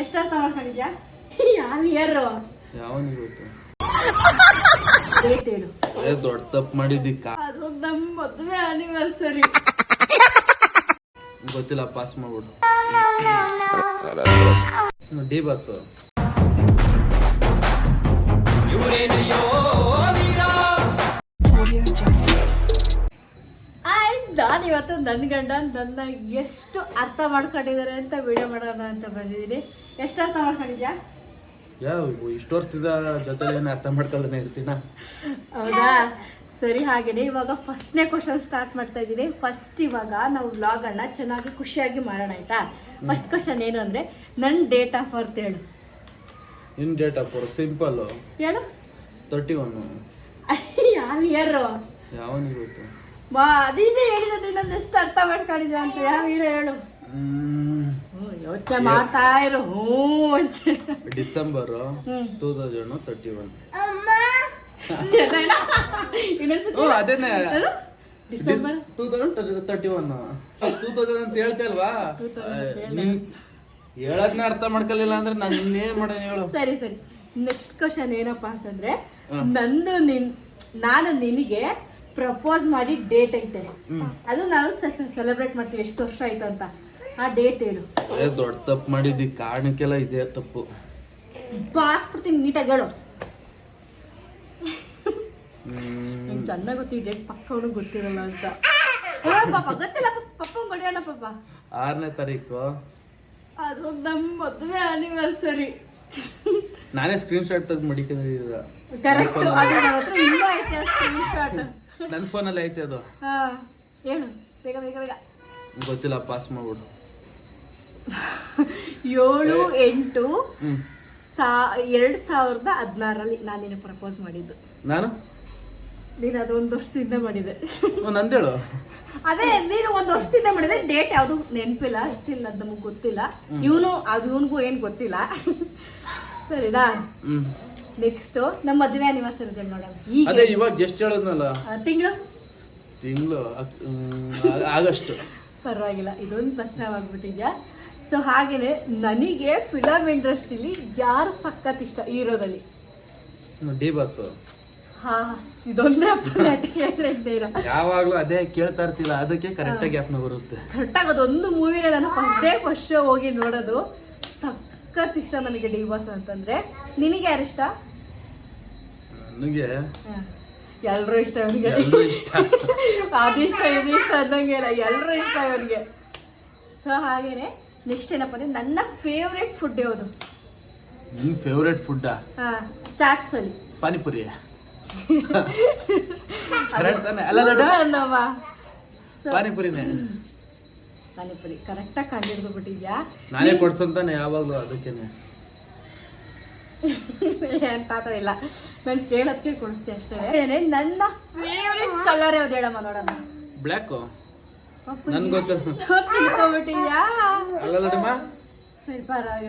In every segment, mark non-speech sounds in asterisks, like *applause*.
ಎಷ್ಟು ಅರ್ಥ ಮಾಡ್ಕೊಂಡಿದ್ಯಾ? ಯಾವ ಇಯರ್ ಯಾವನಿಗೆ ಗೊತ್ತು? ಡೇಟ್ ಹೇಳು. ಏ ದೊಡ್ಡ ತಪ್ಪು ಮಾಡಿದ್ದಿಕ್ಕ. ಅದು ನಮ್ಮ ಮದುವೆ ಆನಿವರ್ಸರಿ ಗೊತ್ತಿಲ್ಲ ಪಾಸ್ ಮಾಡ್ಬಿಡು. ಡಿ ಬರ್ತು ನಾನು ಇವತ್ತು ನನ್ನ ಗಂಡ ನನ್ನ ಎಷ್ಟು ಅರ್ಥ ಮಾಡ್ಕೊಂಡಿದ್ದಾರೆ ಅಂತ ವಿಡಿಯೋ ಮಾಡೋಣ ಅಂತ ಬಂದಿದ್ದೀನಿ. ಎಷ್ಟು ಅರ್ಥ ಮಾಡ್ಕೊಂಡಿದ್ಯಾ? ಯಾವ ಇಷ್ಟು ವರ್ಷದ ಜೊತೆ ಏನು ಅರ್ಥ ಮಾಡ್ಕೊಳ್ದೇನೆ ಇರ್ತೀನ? ಹೌದಾ? ಸರಿ ಹಾಗೇನೆ. ಇವಾಗ ಫಸ್ಟ್ನೇ ಕ್ವಶನ್ ಸ್ಟಾರ್ಟ್ ಮಾಡ್ತಾ ಇದ್ದೀನಿ. ಫಸ್ಟ್ ಇವಾಗ ನಾವು ವ್ಲಾಗನ್ನ ಚೆನ್ನಾಗಿ ಖುಷಿಯಾಗಿ ಮಾಡೋಣ ಆಯ್ತಾ? ಫಸ್ಟ್ ಕ್ವಶನ್ ಏನು ಅಂದರೆ ನನ್ನ ಡೇಟ್ ಆಫ್ ಬರ್ತ್ ಹೇಳು. ನಿನ್ ಡೇಟ್ ಆಫ್ ಬರ್ತ್ ಸಿಂಪಲ್ ಹೇಳು. ತರ್ಟಿ ಒನ್ ಯಾವ ಇಯರು ಯಾವ ಗೊತ್ತು? ಬಾ ಅದಿದೆ ಹೇಳಿದ್ರೆ ನನ್ನ ಎಷ್ಟು ಅರ್ಥ ಮಾಡ್ಕೊಂಡಿದ್ಯಾ ಅಂತ. ಯಾವ ಇಯರ್ ಹೇಳು. ಯೋಚನೆ ಮಾಡ್ತಾ ಇರು ಹ್ಞೂ ಅಂತ. December two thousand thirty one. ಓ ಅದೇನೆ. December. Two thousand thirty one. Two thousand ಅಂತ ಹೇಳ್ತಾ ಇಲ್ವಾ 2000 ಅಂತ ಹೇಳದ್ನ ಅರ್ಥ ಮಾಡ್ಕೊಲಿಲ್ಲ ಅಂದ್ರೆ ನಾನು ಇನ್ನೇನ್ ಮಾಡೋಣ ಹೇಳು. ಸರಿ ಸರಿ. ನೆಕ್ಸ್ಟ್ ಕ್ವಶನ್ ಏನಪ್ಪಾ ಅಂತಂದ್ರೆ. ನಂದು ನಿನ್ ನಾನು ನಿನಗೆ ಪ್ರಪೋಸ್ ಮಾಡಿ ಡೇಟ್ ಐತೆ. ಅದು ನಾವು ಸೆಲೆಬ್ರೇಟ್ ಮಾಡ್ತೀವಿ. ಎಷ್ಟು ವರ್ಷ ಆಯ್ತು ಅಂತ. ಆ ಡೇಟ್ ಹೇಳು. ಏ ದೊಡ್ಡ ತಪ್ಪು ಮಾಡಿದ್ದಿ. ಕಾರಣಕ್ಕೆಲ್ಲ ಇದೆ ತಪ್ಪು. ಬಾಸ್ಬಿಡ್ತೀನಿ ನೀಟಾಗಿ ಹೇಳು. ನಿಂಗೆ ಚೆನ್ನಾಗಿ ಗೊತ್ತಿ ಡೇಟ್ ಪಕ್ಕ ಅವನು ಗೊತ್ತಿರಲ್ಲ ಅಂತ. ಏ ಪಾಪ ಗೊತ್ತಿಲ್ಲ. ಪಪ್ಪ ಹೊಡಿಯೋಣ ಪಾಪ. ಆರನೇ ತಾರೀಕು. ಅದು ನಮ್ಮ ಮದುವೆ ಆನಿವರ್ಸರಿ ನಾನೇ ಸ್ಕ್ರೀನ್ ಶಾಟ್ ತೆಗೆದು ಮಡಿಕೊಂಡಿದ್ದ ಕರೆಕ್ಟ್ ಅದು ನನ್ನ ಹತ್ರ ಇನ್ನೂ ಐತೆ ಸ್ಕ್ರೀನ್ ಶಾಟ್ ನನ್ನ ಫೋನಲ್ಲಿ ಐತೆ ಅದು. ಹಾ ಏನು ಬೇಗ ಬೇಗ ಬೇಗ. ಗೊತ್ತಿಲ್ಲ ಪಾಸ್ ಮಾಡ್ಬಿಡು. ಏಳು ಎಂಟು ಸಾ ಎರಡು ಸಾವಿರದ ಹದಿನಾರಲ್ಲಿ ನಾನು ನಿನ್ನ ಪ್ರಪೋಸ್ ಮಾಡಿದ್ದು. ನಾನು? ನೀನು ಅದೊಂದು ವರ್ಷದಿಂದ ಮಾಡಿದೆ. ನಂದೇಳು? ಅದೇ ನೀನು ಒಂದು ವರ್ಷದಿಂದ ಮಾಡಿದೆ ಡೇಟ್ ಯಾವುದು ನೆನಪಿಲ್ಲ ಅಷ್ಟಿಲ್ಲ ಅದು ನಮಗೆ ಗೊತ್ತಿಲ್ಲ. ಇವನು ಅದು ಇವನಿಗೂ ಏನು ಗೊತ್ತಿಲ್ಲ. ಸರಿನಾ? ನೆಕ್ಸ್ಟ್ ನಮ್ಮ ಮದುವೆ ಆನಿವರ್ಸರಿ ಇದೆ ನೋಡೋಣ. ಅದೇ ಇವಾಗ ಜಸ್ಟ್ ಹೇಳಿದ್ನಲ್ಲ. ತಿಂಗಳು? ತಿಂಗಳು ಆಗಸ್ಟ್ ಪರವಾಗಿಲ್ಲ ಇದೊಂದು ಪರಿಚಯವಾಗ್ಬಿಟ್ಟಿದ್ಯಾ ಸೊ ಹಾಗೇನೆ ನನಗೆ ಫಿಲಮ್ ಇಂಡಸ್ಟ್ರಿಲಿ ಯಾರು ಸಖತ್ ಇಷ್ಟ ಹೀರೋದಲ್ಲಿ? ಡಿ ಹಾ ಇದೊಂದೇ ಹೇಳಿದ್ದೀರ ಯಾವಾಗ್ಲೂ ಅದೇ ಕೇಳ್ತಾ ಇರ್ತಿಲ್ಲ ಅದಕ್ಕೆ ಕರೆಕ್ಟಾಗಿ ಆಗಿ ಬರುತ್ತೆ. ಕರೆಕ್ಟಾಗಿ ಅದೊಂದು ಮೂವಿನ ನಾನು ಫಸ್ಟ್ ಡೇ ಫಸ್ಟ್ ಶೋ ಹೋಗಿ ನೋಡೋದು. ಸಖತ್ ಇಷ್ಟ ನನಗೆ ಡಿ ಬಾಸ್ ಅಂತಂದ್ರೆ. ನಿನಗೆ ಯಾರು ಇಷ್ಟ? ನನಗೆ ಎಲ್ಲರೂ ಇಷ್ಟ ಅವನಿಗೆ ಎಲ್ಲರೂ ಇಷ್ಟ. ಅದಿಷ್ಟ ಇದಿಷ್ಟ ಅಂದಂಗೆ ಇಲ್ಲ ಎಲ್ಲರೂ ಇಷ್ಟ ಅವನಿಗೆ ಸೊ ಹಾಗೇನೆ ನೆಕ್ಸ್ಟ್ ಏನಪ್ಪ ಅಂದ್ರೆ ನನ್ನ ಫೇವ್ರೆಟ್ ಫುಡ್ ಯಾವುದು? ನಿಮ್ ಫೇವ್ರೆಟ್ ಫುಡ್ ಹಾ ಚಾಟ್ಸ್ ಅಲ್ಲಿ. ಪಾನಿಪುರಿ. *laughs* ಕರೆಕ್ಟ್ ತಾನೆ? ಅಲ್ಲ ಪಾನಿಪುರಿನೇ. ಪಾನಿಪುರಿ. ಕರೆಕ್ಟಾಗಿ ಕಂಡಿಡ್ದು ಬಿಟ್ಟಿದ್ಯಾ ನಾನೇ ಕೊಡ್ಸಂತಾನೆ ಯಾವಾಗಲೂ ಅದಕ್ಕೇನೆ. *laughs* ಅಂತ ಇಲ್ಲ. ನಾನು ಕೇಳೋದಕ್ಕೆ ಕೊಡಿಸ್ತೀನಿ ಅಷ್ಟೇ. ನನ್ನ ಫೇವ್ರೆಟ್ ಕಲರ್ ಯಾವ್ದು ಹೇಳಮ್ಮ ನೋಡೋಣ ಬ್ಲ್ಯಾಕು ನನ್ ಗೊತ್ತ. ತಿಳ್ಕೊಬಿಟ್ಟಿದ್ಯಾ ಅಲ್ಲ ಲಡ್ಡಮ್ಮ? ಸರಿ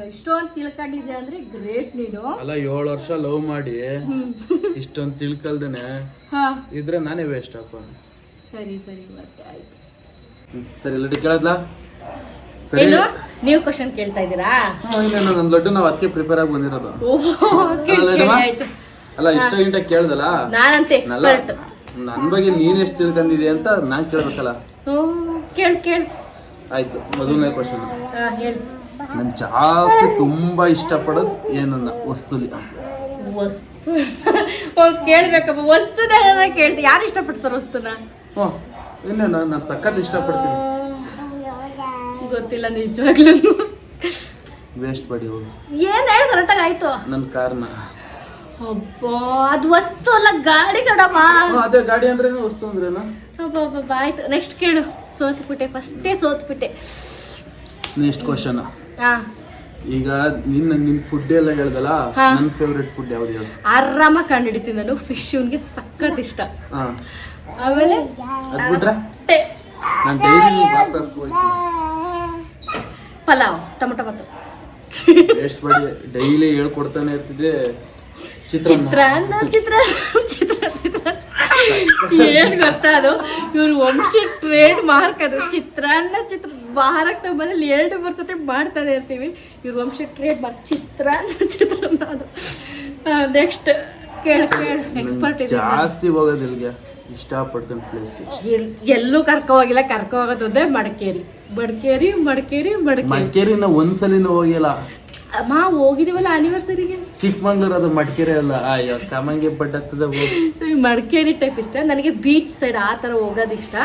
ಇಷ್ಟೊಂದು ತಿಳ್ಕೊಂಡಿದ್ಯಾ ಅಂದ್ರೆ ಗ್ರೇಟ್ ನೀನು. ಅಲ್ಲ ಏಳು ವರ್ಷ ಲವ್ ಮಾಡಿ. ಇಷ್ಟೊಂದು ತಿಳ್ಕಲ್ದೇನೆ. ಹಾ. ಇದ್ರೆ ನಾನೇ ವೇಸ್ಟ್ ಅಪ್ಪ. ಸರಿ ಸರಿ ಮತ್ತೆ ಆಯ್ತು. ಹ್ಮ್. ಸರಿ ಲಡ್ಡು ಕೇಳದ್ಲಾ? ಸರಿ. ನೀವು ಕ್ವಶನ್ ಕೇಳ್ತಾ ಇದ್ದೀರಾ? ಇನ್ನೇನು ಲಡ್ಡು ನಾವು ಅದಕ್ಕೆ ಪ್ರಿಪೇರ್ ಆಗಿ ಬಂದಿರೋದು. ಅಲ್ಲ, ಇಷ್ಟ ಗಂಟೆ ಕೇಳ್ದಲ್ಲ ನಾನಂತೆ ಎಕ್ಸ್ಪರ್ಟ್ ನನ್ ಬಗ್ಗೆ ನೀನ್ ಎಷ್ಟು ತಿಳ್ಕೊಂಡಿದೆ ಅಂತ ನಾನ್ ಕೇಳಬೇಕಲ್ಲ? ಕೇಳು ಕೇಳು. ಆಯ್ತು ಮೊದಲನೇ ಕ್ವಶನ್ ಹೇಳು. ನನ್ ಜಾಸ್ತಿ ತುಂಬಾ ಇಷ್ಟಪಡೋದು ಏನನ್ನ? ವಸ್ತುಲಿ. ವಸ್ತು? ಓ ಕೇಳ್ಬೇಕಪ್ಪ. ವಸ್ತುನ ಕೇಳ್ತಿ. ಯಾರು ಇಷ್ಟಪಡ್ತಾರ ವಸ್ತುನ? ಹ್ಞೂ ಇನ್ನೇನು ನಾನು ಸಖತ್ ಇಷ್ಟಪಡ್ತೀನಿ. ಗೊತ್ತಿಲ್ಲ ನಿಜವಾಗ್ಲೂ. ವೇಸ್ಟ್ ಬಡಿ ಹೋಗು. ಏನು ಹೇಳಿ ಕರೆಕ್ಟಾಗಿ ಆಯ್ತು. ನನ್ನ ಕಾರ್ನ ಅದು ವಸ್ತು ಅಲ್ಲ ಗಾಡಿ ಕಡಮ್ಮ ಅದೇ ಗಾಡಿ ಅಂದ್ರೇನು ವಸ್ತು ಅಂದ್ರೇನ? ಅಬ್ಬಬ್ಬ ಆಯ್ತು ನೆಕ್ಸ್ಟ್ ಕೇಳು. ಸೋತ್ಬಿಟ್ಟೆ ಫಸ್ಟೇ ಸೋತ್ಬಿಟ್ಟೆ. ನೆಕ್ಸ್ಟ್ ಕ್ವಶನ್ ಹಾ ಈಗ ನಿನ್ನ ನಿನ್ ಫುಡ್ ಎಲ್ಲ ಹೇಳ್ದಲ್ಲ. ನನ್ನ ಫೇವ್ರೆಟ್ ಫುಡ್ ಯಾವ್ದು ಹೇಳು? ಆರಾಮ ಕಂಡಿಡಿತೀನಿ ನಾನು ಫಿಶ್ ಇವನ್ಗೆ ಸಕ್ಕತ್ ಇಷ್ಟ. ಹಾ. ಆಮೇಲೆ? ಅದ್ ಬಿಟ್ರೆ? ಮೊಟ್ಟೆ, ನಾನು ಡೈಲಿ ಬಾಕ್ಸ್ ಹಾಕ್ಸ್ಕೊಳ್ತೀನಿ ಪಲಾವ್ ಟೊಮೊಟೊ ಮತ್ತು. ಎಷ್ಟು ಬಡಿ ಡೈಲಿ ಹೇಳ್ಕೊಡ್ತಾನೆ ಇರ್ತಿದ್ದೆ. ಚಿತ್ರಾನ್ನ ಚಿತ್ರಾನ್ನ ಚಿತ್ರ ಚಿತ್ರ ಚಿತ್ರ ಏನ್ ಗೊತ್ತಾ ಅದು ಇವ್ರ ವಂಶ ಟ್ರೇಡ್ ಮಾರ್ಕ್ ಅದು. ಚಿತ್ರಾನ್ನ ಚಿತ್ರ ವಾರಕ್ಕೆ ನಮ್ಮ ಮನೇಲಿ ಎರಡು ಮೂರು ಸತಿ ಮಾಡ್ತಾನೆ ಇರ್ತೀವಿ. ಇವ್ರ ವಂಶ ಟ್ರೇಡ್ ಮಾರ್ಕ್ ಚಿತ್ರ ಚಿತ್ರಾನ್ನ ಅದು. ನೆಕ್ಸ್ಟ್ ಕೇಳ ಕೇಳ. ಎಕ್ಸ್ಪರ್ಟ್ ಇದೆ ಜಾಸ್ತಿ ಹೋಗೋದು ಇಲ್ಲಿಗೆ. ಇಷ್ಟಪಡ್ಕೊಂಡು ಪ್ಲೇಸ್ ಎಲ್ಲೂ ಕರ್ಕೊ ಹೋಗಿಲ್ಲ. ಕರ್ಕೊ ಹೋಗೋದೇ ಮಡಿಕೇರಿ. ಮಡಿಕೇರಿ ಮಡಿಕೇರಿ ಮಡಿಕೇರಿ. ಮಡಿಕೇರಿನ ಒಂದ್ಸಲಿನೂ ಹೋಗಿಲ್ಲ. ಅಮ್ಮ ಹೋಗಿದೀವಲ್ಲ ಆನಿವರ್ಸರಿಗೆ ಚಿಕ್ಕಮಂಗ್ಳೂರ್ ಅದು ಮಡಿಕೇರಿ ಅಲ್ಲ. ಅಯ್ಯೋ ಕಮಂಗೆ ಬಟ್ ಹತ್ತದ ಮಡಿಕೇರಿ ಟೈಪ್ ಇಷ್ಟ. ನನಗೆ ಬೀಚ್ ಸೈಡ್ ಆ ಥರ ಹೋಗೋದು ಇಷ್ಟ.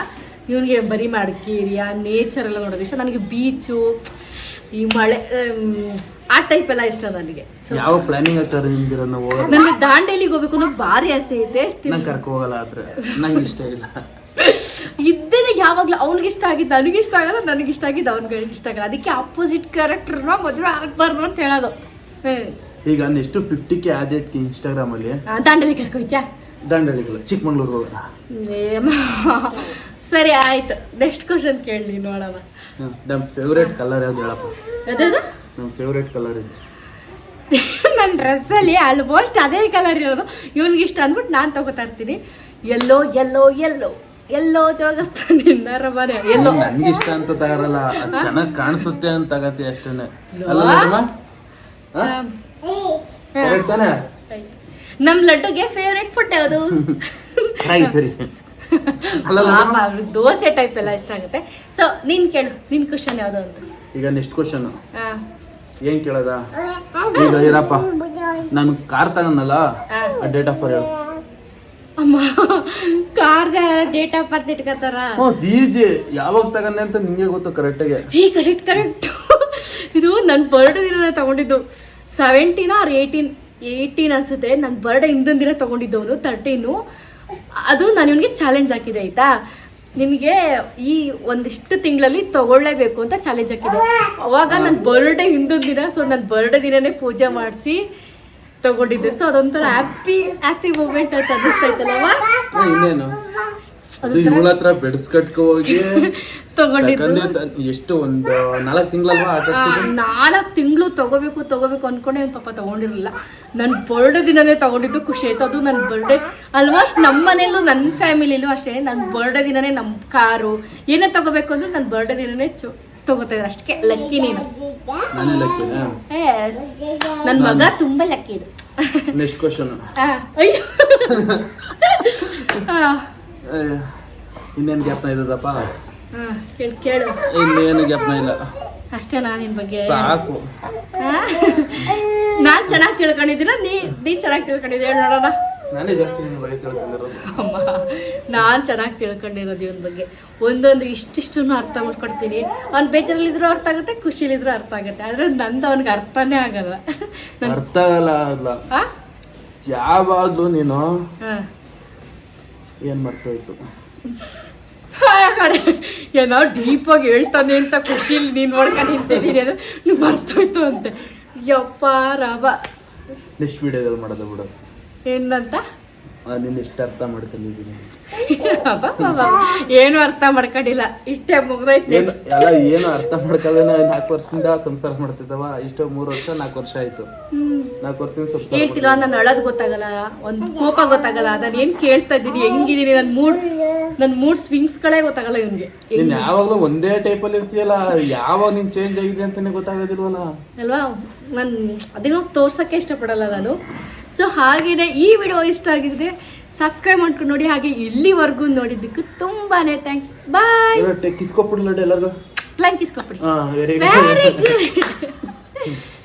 ಇವನಿಗೆ ಬರೀ ಮಡಿಕೇರಿ ಆ ನೇಚರ್ ಎಲ್ಲ ನೋಡೋದು ಇಷ್ಟ. ನನಗೆ ಬೀಚು ಈ ಮಳೆ ಆ ಟೈಪ್ ಎಲ್ಲ ಇಷ್ಟ ನನಗೆ. ಯಾವ ಪ್ಲಾನಿಂಗ್ ಆಗ್ತಾರೆ ನಿಮ್ದಿರೋ ನಾವು ನನಗೆ ದಾಂಡೇಲಿಗೆ ಹೋಗ್ಬೇಕು ಅನ್ನೋ ಭಾರಿ ಆಸೆ ಇದೆ. still ನಂಗೆ ಕರ್ಕೊ ಹೋಗಲ್ಲ ಆದ್ರೆ. ನಂಗೆ ಇಷ್ಟ ಇಲ್ಲ. ಇದ್ದೇನೆ ಯಾವಾಗಲೂ ಅವ್ನಿಗೆ ಇಷ್ಟ ಆಗಿದ್ದು ನನಗೆ ಇಷ್ಟ ಆಗಲ್ಲ ನನಗೆ ಇಷ್ಟ ಆಗಿದ್ದು ಅವ್ನಿಗೆ ಇಷ್ಟ ಆಗಲ್ಲ. ಅದಕ್ಕೆ ಅಪೋಸಿಟ್ ಕ್ಯಾರೆಕ್ಟರ್ನ ಮದುವೆ ಆಗಬಾರ್ದು ಅಂತ ಹೇಳೋದು. ಈಗ ನೆಕ್ಸ್ಟ್ ಫಿಫ್ಟಿ ಕೆ ಆದೇಟ್ಗೆ ಇನ್ಸ್ಟಾಗ್ರಾಮ್ ಅಲ್ಲಿ. ದಾಂಡಲಿ ದಾಂಡೇಲಿ ಕರ್ಕೊಯ್ತಾ ದಂಡಳಿಗಳು ಚಿಕ್ಕಮಂಗ್ಳೂರ್ ಹೋಗೋಣ. ಸರಿ ಆಯ್ತು. ನೆಕ್ಸ್ಟ್ ಕ್ವಶನ್ ಕೇಳಿ ನೋಡೋಣ. ನಮ್ಮ ಫೇವ್ರೇಟ್ ಕಲರ್ ಯಾವ್ದು ಹೇಳಪ್ಪ? ನಮ್ಮ ಫೇವ್ರೇಟ್ ಕಲರ್ ಇದು. ನನ್ನ ಡ್ರೆಸ್ಸಲ್ಲಿ ಆಲ್ಮೋಸ್ಟ್ ಅದೇ ಕಲರ್ ಇರೋದು. ಇವ್ನಿಗೆ ಇಷ್ಟ ಅಂದ್ಬಿಟ್ಟು ನಾನು ತಗೋತಾ ಇರ್ತೀನಿ. ಎಲ್ಲೋ ಎಲ್ಲೋ ಎಲ್ಲೋ ಎಲ್ಲೋ ಜೋಗಪ್ಪ ನಿನ್ನಾರ ಬರ. ಎಲ್ಲೋ. ನನಗೆ ಇಷ್ಟ ಅಂತ ತಗರಲ್ಲ ಚೆನ್ನಾಗಿ ಕಾಣಿಸುತ್ತೆ ಅಂತ ತಗತಿ ಅಷ್ಟೇನೆ. ಅಲ್ಲ ತಾನೆ? ನಮ್ಮ ಲಡ್ಡುಗೆ ಫೇವ್ರೆಟ್ ಫುಡ್ ಯಾವುದು? ಸರಿ. ಪಾಪ ಅವ್ರಿಗೆ ದೋಸೆ ಟೈಪ್ ಎಲ್ಲ ಇಷ್ಟ ಆಗುತ್ತೆ. ಸೊ ನೀನ್ ಕೇಳು ನಿನ್ ಕ್ವಶನ್ ಯಾವುದು ಅಂತ. ಈಗ ನೆಕ್ಸ್ಟ್ ಕ್ವಶನ್ ಏನ್ ಕೇಳದ? ಈಗ ಇರಪ್ಪ ನಾನು ಕಾರ್ ತಗೊಂಡಲ್ಲ. ಡೇಟ್ ಆಫ್ ಹೇಳು. ಅಮ್ಮ. ಕಾರ್ದ ಡೇಟ್ ಆಫ್ ಬರ್ತ್ ಇಟ್ಕೋತಾರ. ಹ್ಞೂ ಈಜಿ ಯಾವಾಗ ತಗೊಂಡೆ ಅಂತ ನಿಂಗೆ ಗೊತ್ತು ಕರೆಕ್ಟಾಗಿ ಹೇ ಕರೆಕ್ಟ್ ಕರೆಕ್ಟ್ ಇದು ನನ್ನ ಬರ್ಡೇ ದಿನ ತಗೊಂಡಿದ್ದು. ಸೆವೆಂಟೀನ್ ಆರ್ ಏಯ್ಟೀನ್ ಏಯ್ಟೀನ್ ಅನ್ಸುತ್ತೆ. ನನ್ನ ಬರ್ಡೇ ಹಿಂದಿನ ದಿನ ತಗೊಂಡಿದ್ದವನು ತರ್ಟೀನು ಅದು ನಾನು ಇವನಿಗೆ ಚಾಲೆಂಜ್ ಹಾಕಿದೆ ಆಯ್ತಾ? ನಿನಗೆ ಈ ಒಂದಿಷ್ಟು ತಿಂಗಳಲ್ಲಿ ತಗೊಳ್ಳೇಬೇಕು ಅಂತ ಚಾಲೆಂಜ್ ಹಾಕಿದೆ. ಅವಾಗ ನನ್ನ ಬರ್ಡೇ ಹಿಂದೊಂದು ದಿನ ಸೊ ನನ್ನ ಬರ್ಡೇ ದಿನನೇ ಪೂಜೆ ಮಾಡಿಸಿ ತಗೊಂಡಿದ್ದೆ. ಸೊ ಅದೊಂಥರ ಹ್ಯಾಪಿ ಹ್ಯಾಪಿ ಮೂಮೆಂಟ್ ಅಂತ ಅನಿಸ್ತಾ ಇನ್ನೇನು? ಅದು ಇವಳ ಹತ್ರ ಬೆಡ್ಸ್ಕಟ್ಕೊ ಹೋಗಿ *laughs* ತಗೊಂಡಿದ್ದು. ಎಷ್ಟು ಒಂದು ನಾಲ್ಕು ತಿಂಗಳಲ್ವಾ ನಾಲ್ಕು ತಿಂಗಳು ತಗೋಬೇಕು ತಗೋಬೇಕು ಅನ್ಕೊಂಡೆ ಪಾಪ ತಗೊಂಡಿರಲಿಲ್ಲ. ನನ್ನ ಬರ್ಡೇ ದಿನನೇ ತಗೊಂಡಿದ್ದು ಖುಷಿ ಆಯ್ತು. ಅದು ನನ್ನ ಬರ್ಡೇ ಆಲ್ಮೋಸ್ಟ್ ನಮ್ಮ ಮನೇಲೂ ನನ್ನ ಫ್ಯಾಮಿಲಿಲೂ ಅಷ್ಟೇ. ನನ್ನ ಬರ್ಡೇ ದಿನನೇ ನಮ್ಮ ಕಾರು. ಏನೇ ತಗೋಬೇಕು ಅಂದ್ರೆ ನನ್ನ ಬರ್ಡೇ ದಿನನೇ ಚು ತಗೋತಾ ಅಷ್ಟಕ್ಕೆ ಲಕ್ಕಿ ನೀನು. ನಾನೇ ಲಕ್ಕಿನ ಎಸ್ ನನ್ನ ಮಗ ತುಂಬ ಲಕ್ಕಿ ಇದು. ನೆಕ್ಸ್ಟ್ ಕ್ವಶನ್ ಅಯ್ಯೋ. ಇನ್ನೇನು ಜ್ಞಾಪನ ಇದ್ದದಪ್ಪ? ಕೇಳು ಕೇಳು. ಇನ್ನೇನು ಜ್ಞಾಪನ ಇಲ್ಲ. ಅಷ್ಟೇ ನಾನು ನಿನ್ನ ಬಗ್ಗೆ. ಸಾಕು. ನಾನು ಚೆನ್ನಾಗಿ ತಿಳ್ಕೊಂಡಿದ್ದೀನ? ನೀ ನೀನು ಚೆನ್ನಾಗಿ ತಿಳ್ಕೊಂಡಿದ್ದೀಯ? ನೋಡೋಣ. ನಾನೇ ಜಾಸ್ತಿ ನಿನ್ನ ಬಗ್ಗೆ ತಿಳ್ಕೊಂಡಿರೋದು ಅಮ್ಮ ನಾನು ಚೆನ್ನಾಗಿ ತಿಳ್ಕೊಂಡಿರೋದು ಇವನ ಬಗ್ಗೆ. ಒಂದೊಂದು ಇಷ್ಟಿಷ್ಟು ಅರ್ಥ ಮಾಡ್ಕೊಡ್ತೀನಿ. ಅವ್ನು ಬೇಜಾರಲ್ಲಿದ್ರೂ ಅರ್ಥ ಆಗುತ್ತೆ ಖುಷಿಲಿದ್ರೂ ಅರ್ಥ ಆಗುತ್ತೆ. ಆದರೆ ನಂದು ಅವ್ನಿಗೆ ಅರ್ಥನೇ ಆಗಲ್ಲ. ಅರ್ಥ ಆಗಲ್ಲ ಆಗಲ್ಲ? ಯಾವಾಗಲೂ ನೀನು. ಏನು ಮರ್ತೋಯ್ತು? ಕಡೆ ಏನೋ ಡೀಪಾಗಿ ಹೇಳ್ತಾನೆ ಅಂತ ಖುಷಿಲಿ ನೀನು ನೋಡ್ಕೊಂಡು ನಿಂತಿದ್ದೀನಿ ಅಂದ್ರೆ ನೀವು ಮರ್ತೋಯ್ತು ಅಂತೆ. ಯಪ್ಪ ರಾಬ ನೆಕ್ಸ್ಟ್ ವಿಡಿಯೋದಲ್ಲಿ ಮಾಡೋದು ಬಿಡು. ಏನಂತ? ನಿನ್ನ ಇಷ್ಟ ಅರ್ಥ ಮಾಡ್ಕೊಂಡಿದ್ದೀನಿ. ಏನು ಅರ್ಥ ಮಾಡ್ಕೊಂಡಿಲ್ಲ? ಇಷ್ಟೇ ಮುಗ್ದೈತೆ ಏನು ಅರ್ಥ ಮಾಡ್ಕೊಳ್ಳೋಣ ನಾಲ್ಕು ವರ್ಷದಿಂದ ಸಂಸಾರ ಮಾಡ್ತಿದ್ದವ. ಇಷ್ಟೋ ಮೂರು ವರ್ಷ ನಾಲ್ಕು ವರ್ಷ ಆಯ್ತು. ನಾಲ್ಕು ವರ್ಷದಿಂದ ಸಂಸಾರ ಹೇಳ್ತಿಲ್ಲ ನಾನು ಅಳೋದು ಗೊತ್ತಾಗಲ್ಲ. ಒಂದು ಕೋಪ ಗೊತ್ತಾಗಲ್ಲ. ನಾನು ಏನು ಕೇಳ್ತಾ ಇದ್ದೀನಿ? ಹೆಂಗಿದ್ದೀನಿ ನನ್ನ ಮೂಡ್ ನನ್ನ ಮೂಡ್ ಸ್ವಿಂಗ್ಸ್ಗಳೇ ಗೊತ್ತಾಗಲ್ಲ ಇವನಿಗೆ. ನೀನ್ ಯಾವಾಗಲೂ ಒಂದೇ ಟೈಪಲ್ಲಿ ಇರ್ತೀಯಲ್ಲ? ಯಾವಾಗ ನೀನ್ ಚೇಂಜ್ ಆಗಿದೆ ಅಂತಾನೆ ಗೊತ್ತಾಗೋದಿಲ್ವಲ್ಲ? ಅಲ್ವಾ? ನಾನು ಅದೇನೋ ತೋರ್ಸೋಕ್ಕೆ ಇಷ್ಟಪಡಲ್ಲ ನಾನು. ಸೊ ಹಾಗೆಯೇ ಈ ವಿಡಿಯೋ ಇಷ್ಟ ಆಗಿದ್ರೆ ಸಬ್ಸ್ಕ್ರೈಬ್ ಮಾಡ್ಕೊಂಡು ನೋಡಿ ಹಾಗೆ ಇಲ್ಲಿವರೆಗೂ ನೋಡಿದ್ದಕ್ಕೆ ತುಂಬಾ ಥ್ಯಾಂಕ್ಸ್ ಬಾಯ್ ಎಲ್ಲರಿಗೂ. ಕಿಸ್ಕೊಪ್ಪಿಡಿ ಇಸ್ಕೊಬಿಡಿ ಹಾ ವೆರಿ ವೆರಿ ಗುಡ್